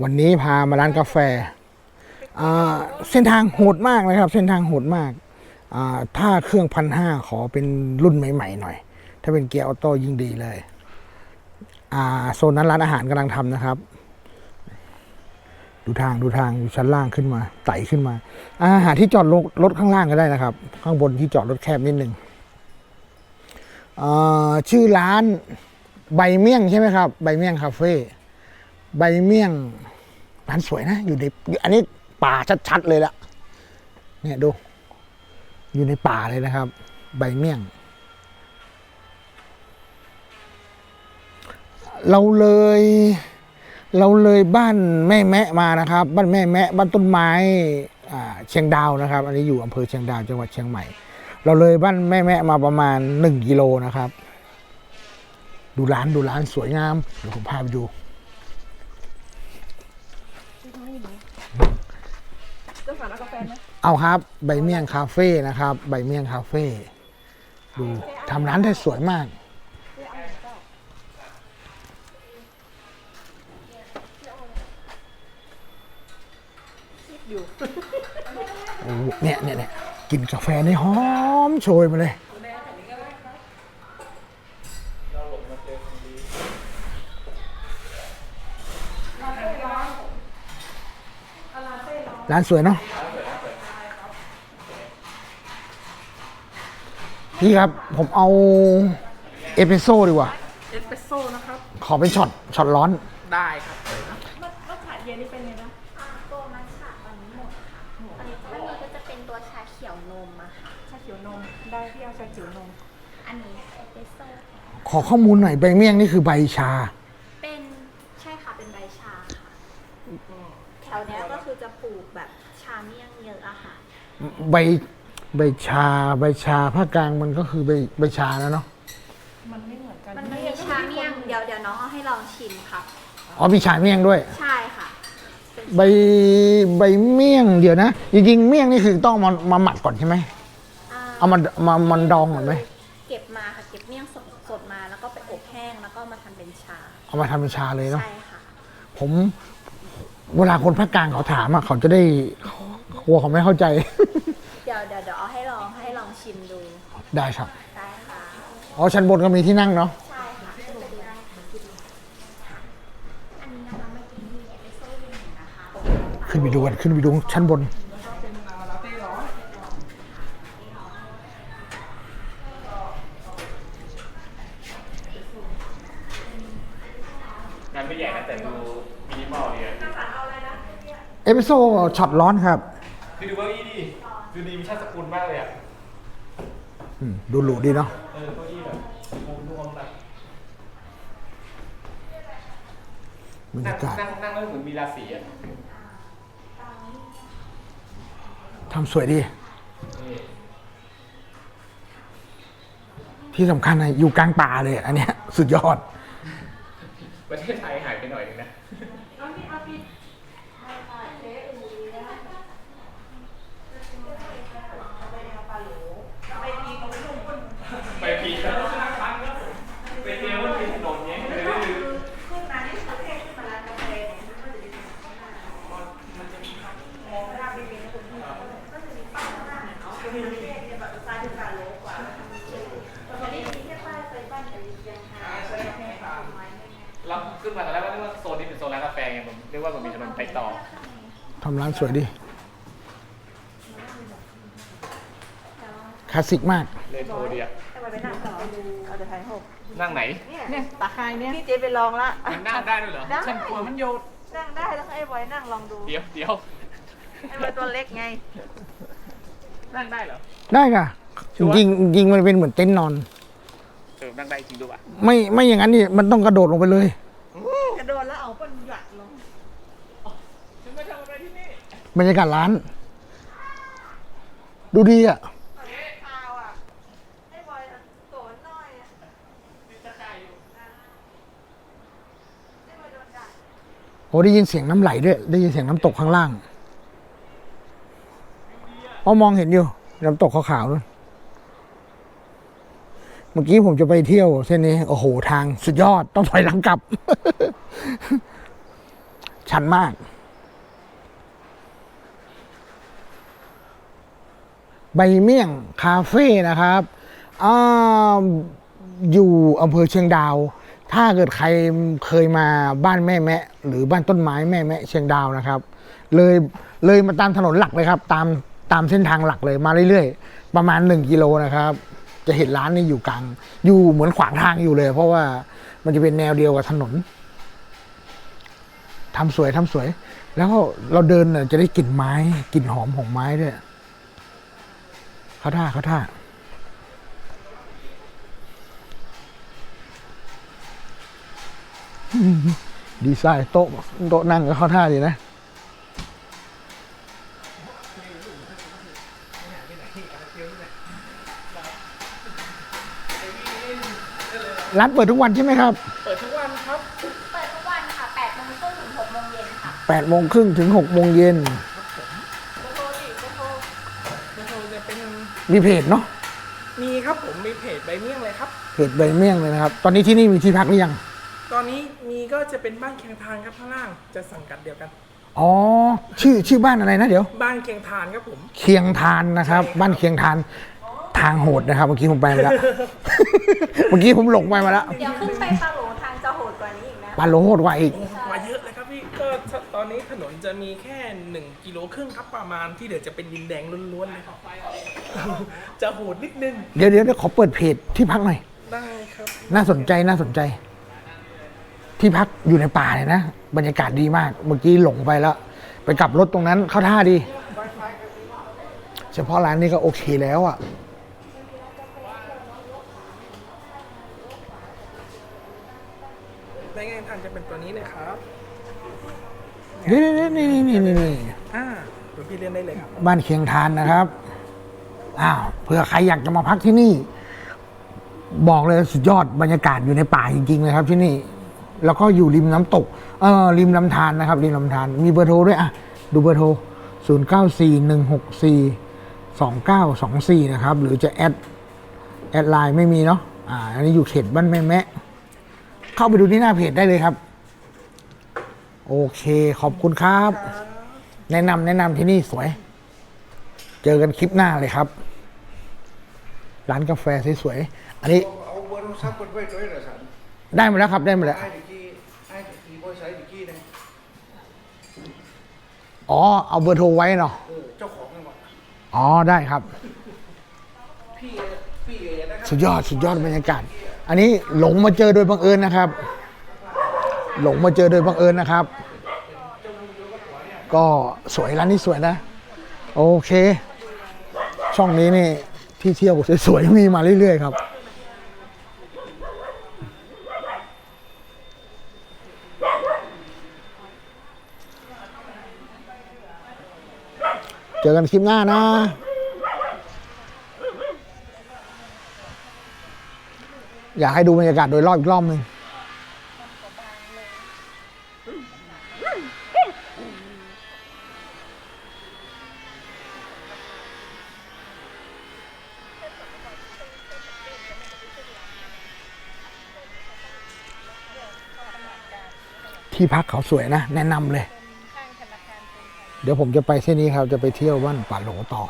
วันนี้พามาร้านกาแฟ เส้นทางโหดมากนะครับ เส้นทางโหดมาก ถ้าเครื่องพันห้าขอเป็นรุ่นใหม่ ๆ หน่อย ถ้าเป็นเกียร์ออโต้ยิ่งดีเลย โซนนั้นร้านอาหารกำลังทำนะครับ ดูทางดูทางอยู่ชั้นล่างขึ้นมาไต่ขึ้นมา อาหารที่จอดรถรถข้างล่างก็ได้นะครับ ข้างบนที่จอดรถแคบนิดนึงอ่าชื่อร้านใบเมี่ยงใช่ไหมครับ ใบเมี่ยงคาเฟ่ ใบเมี่ยงร้านสวยนะ อยู่ในอันนี้ป่าชัดๆเลยละเนี่ยดู อยู่ในป่าเลยนะครับ ใบเมี่ยง เราเลย เราเลยบ้านแม่แมะมานะครับ บ้านแม่แมะบ้านต้นไม้เชียงดาวนะครับ อันนี้อยู่อำเภอเชียงดาวจังหวัดเชียงใหม่ เราเลยบ้านแม่แมะมาประมาณหนึ่งกิโลนะครับ ดูร้านดูร้านสวยงามเดี๋ยวผมพาไปดู จะสั่งกาแฟไหมเอาครับ ใบเมี่ยงคาเฟ่นะครับ ใบเมี่ยงคาเฟ่ดูทำร้านได้สวยมากอยู่โอ้โหเนี่ยเนี่ยเนี่ยกินกาแฟนี่หอมโชยมาเลย ร้านสวยเนาะพี่ครับ ผมเอาเอสเปรสโซ่ดีกว่า เอสเปรสโซ่นะครับ ขอเป็นช็อตช็อตร้อน ได้ครับรสชาติเย็นนี่เป็นไงนะอ่าตัวมัทฉะตอนนี้หมดค่ะตอนนี้ตัวนี้ก็จะเป็นตัวชาเขียวนมอะค่ะ ชาเขียวนม ได้ที่เอาชาเขียวนม อันนี้เอสเปรสโซ่ ขอข้อมูลหน่อยใบเมี่ยงนี่คือใบชา เป็นใช่ค่ะเป็นใบชาค่ะแถวเนี้ยก็คือจะปลูกแบบชาเมี่ยงเยอะอะค่ะ ใบใบชาใบชาภาคกลางมันก็คือใบใบชาแล้วเนาะมันไม่เหมือนกันมันมีชาเมี่ยงเดี๋ยวเดี๋ยวน้องเอาให้ลองชิมค่ะอ๋อมีชาเมี่ยงด้วย ใช่ค่ะ ใบใบเมี่ยงเดี๋ยวนะจริงๆเมี่ยงนี่คือต้องมามาหมักก่อนใช่ไหมอ่เอามามามันดองก่อนไหมเก็บมาค่ะเก็บเมี่ยงสดสดมาแล้วก็ไปอบแห้งแล้วก็มาทำเป็นชา เอามาทำเป็นชาเลยเนาะใช่ค่ะผมเวลาคนภาคกลางเขาถามอะเขาจะได้กลัวเขาไม่เข้าใจ ได้ครับได้ค่ะอ๋อ ชั้นบนก็มีที่นั่งเนาะ ใช่ค่ะสนุกดีได้ค่ะอันนี้นะคะเมื่อกี้มีเอสเปรสโซ่เย็นอยู่นะคะขึ้นไปดูกันขึ้นไปดูชั้นบน งานไม่ใหญ่นะแต่ดูมินิมอลเนี่ยเอสเปรสโซ่ช็อตร้อนครับ คือดูเก้าอี้ดิดูดีมีชาติสกุลมากเลยอะอืม ดูหรูดีเนาะเออเก้าอี้แบบมุมรวมแบบบรรนั่ยางกาศนั่งนั่งแล้วเหมือนมีราศีอะทำสวยดี นี่ที่สำคัญนะอยู่กลางป่าเลย อันเนี้ยสุดยอด ประเทศไทยหายไปหน่อยนึงนะไปพีแล้วไปเที่ยวที่ถนนเนี้ยไปเรื่อยๆ เราขึ้นมาตอนแรกว่าเรียกว่าโซนนี้เป็นโซนร้านกาแฟไงผมเรียกว่ามันมีถนนไปต่อทำร้านสวยดีคลาสสิกมาก เลยโทรเดียให้ไปนั่งต่อเอาจะถ่ายหกนั่งไหนเนี่ยตาคายเนี่ยพี่เจไปลองละมันนั่งได้ด้วยเหรอได้ฉันกลัวมันโยนนั่งได้แล้วให้ไอ้บอยนั่งลองดูเดี๋ยวเดี๋ยวไอ้บอยตัวเล็กไง นั่งได้เหรอ ได้ค่ะจชัวร์ริงๆจริงๆมันเป็นเหมือนเต็นท์นอนเออนั่งได้จริงด้วยว่ะไม่ไม่อย่างนั้นนี่มันต้องกระโดดลงไปเลย กระโดดแล้วเอาปนหยัดลงฉันมาทำอะไรที่นี่บรรยากาศร้าน ดูดีอะข่าวอะไอ้บอยโกรธหน่อยอะโอ้ได้ยินเสียงน้ำไหลด้วย ได้ยินเสียงน้ำตกข้างล่างอ๋อมองเห็นอยู่ น้ำตกขาวๆนู่น เมื่อกี้ผมจะไปเที่ยวเส้นนี้ โอ้โห ทางสุดยอดต้องถอยหลังกลับ ชันมาก ใบเมี่ยงคาเฟ่นะครับออยู่อำเภอเชียงดาว ถ้าเกิดใครเคยมาบ้านแม่แมะ หรือบ้านต้นไม้แม่แมะเชียงดาวนะครับ เลยเลยมาตามถนนหลักเลยครับ ตามตามเส้นทางหลักเลยมาเรื่อยๆ ประมาณ 1 กิโลนะครับ จะเห็นร้านนี้อยู่กลาง อยู่เหมือนขวางทางอยู่เลย เพราะว่ามันจะเป็นแนวเดียวกับถนนทำสวยทำสวย แล้วเราเดินจะได้กลิ่นไม้กลิ่นหอมของไม้ด้วยเขาท่าเขาท่าดีไซน์โต๊ะโต๊ะนั่งก็เข้าท่าดีนะ ร้านเปิดทุกวันใช่ไหมครับเปิดทุกวันครับเปิดทุกวันค่ะ8โมงครึ่งถึง6โมงเย็นค่ะ8โมงครึ่งถึง6โมงเย็นเบอร์โทรดิเบอร์โทรเบอร์โทรจะเป็นมีเพจเนาะมีครับผมมีเพจใบเมี่ยงเลยครับ เพจใบเมี่ยงเลยนะครับ ตอนนี้ที่นี่มีที่พักหรือยัง ตอนนี้มีก็จะเป็นบ้านเคียงทานครับข้างล่างจะสังกัดเดียวกัน อ๋อ ชื่อชื่อบ้านอะไรนะเดี๋ยว บ้านเคียงทานครับผม เคียงทานนะครับ บ้านเคียงทาน ทางโหดนะครับ เมื่อกี้ผมไปมาแล้ว เมื่อกี้ผมหลงไปมาแล้วเดี๋ยวขึ้นไปปาโหลทางจะโหดกว่านี้อีกนะปลาโลโหดกว่าอีก มาเยอะเลยครับพี่ก็ตอนนี้ถนนจะมีแค่ 1 กิโลครึ่งครับประมาณที่เหลือจะเป็นดินแดงล้วนๆเลยครับจะโหดนิดนึงเดี๋ยวเดี๋ยวเดี๋ยวขอเปิดเพจที่พักหน่อย ได้ครับ น่าสนใจน่าสนใจ ที่พักอยู่ในป่าเลยนะ บรรยากาศดีมาก เมื่อกี้หลงไปแล้ว ไปกลับรถตรงนั้นเข้าท่าดี เฉพาะร้านนี้ก็โอเคแล้วอะ นี่นี่นี่นี่นี่นี่อ่าเดี๋ยวพี่เล่นได้เลยครับ บ้านเคียงทานนะครับอ้าวเผื่อใครอยากจะมาพักที่นี่ บอกเลยสุดยอดบรรยากาศอยู่ในป่าจริงๆเลยครับ ที่นี่ แล้วก็อยู่ริมน้ำตกเออริมลำธารนะครับ ริมลำธารมีเบอร์โทรด้วยอะดูเบอร์โทร 0 9 4 1 6 4 2 9 2 4 นะครับ หรือจะแอดแอดไลน์ไม่มีเนาะอ่าอันนี้อยู่เขตบ้านแม่แมะเข้าไปดูที่หน้าเพจได้เลยครับ โอเคขอบคุณครับ แนะนำแนะนำที่นี่สวย เจอกันคลิปหน้าเลยครับ ร้านกาแฟสวยๆอันนี้เอาเบอร์โทรศัพท์คนไว้ด้วยเหรอสันได้มาแล้วครับได้มาแล้วไอ้ดิกี้ไอ้ดิกี้บอยไซดิกี้นะอ๋อเอาเบอร์โทรไว้เนาะเออเจ้าของนั่นหรออ๋อได้ครับ พี่พี่เอนะครับ สุดยอดสุดยอดบรรยากาศ อันนี้หลงมาเจอโดยบังเอิญนะครับ หลงมาเจอโดยบังเอิญนะครับ ก็สวยร้านนี้สวยนะ โอเค ช่องนี้นี่ที่เที่ยวสวยๆมีมาเรื่อยๆครับเจอกันคลิปหน้านะ อยากให้ดูบรรยากาศโดยรอบอีกรอบหนึ่ง ที่พักเขาสวยนะ แนะนำเลย เดี๋ยวผมจะไปเส้นนี้ครับ จะไปเที่ยวบ้านป่าโหลต่อ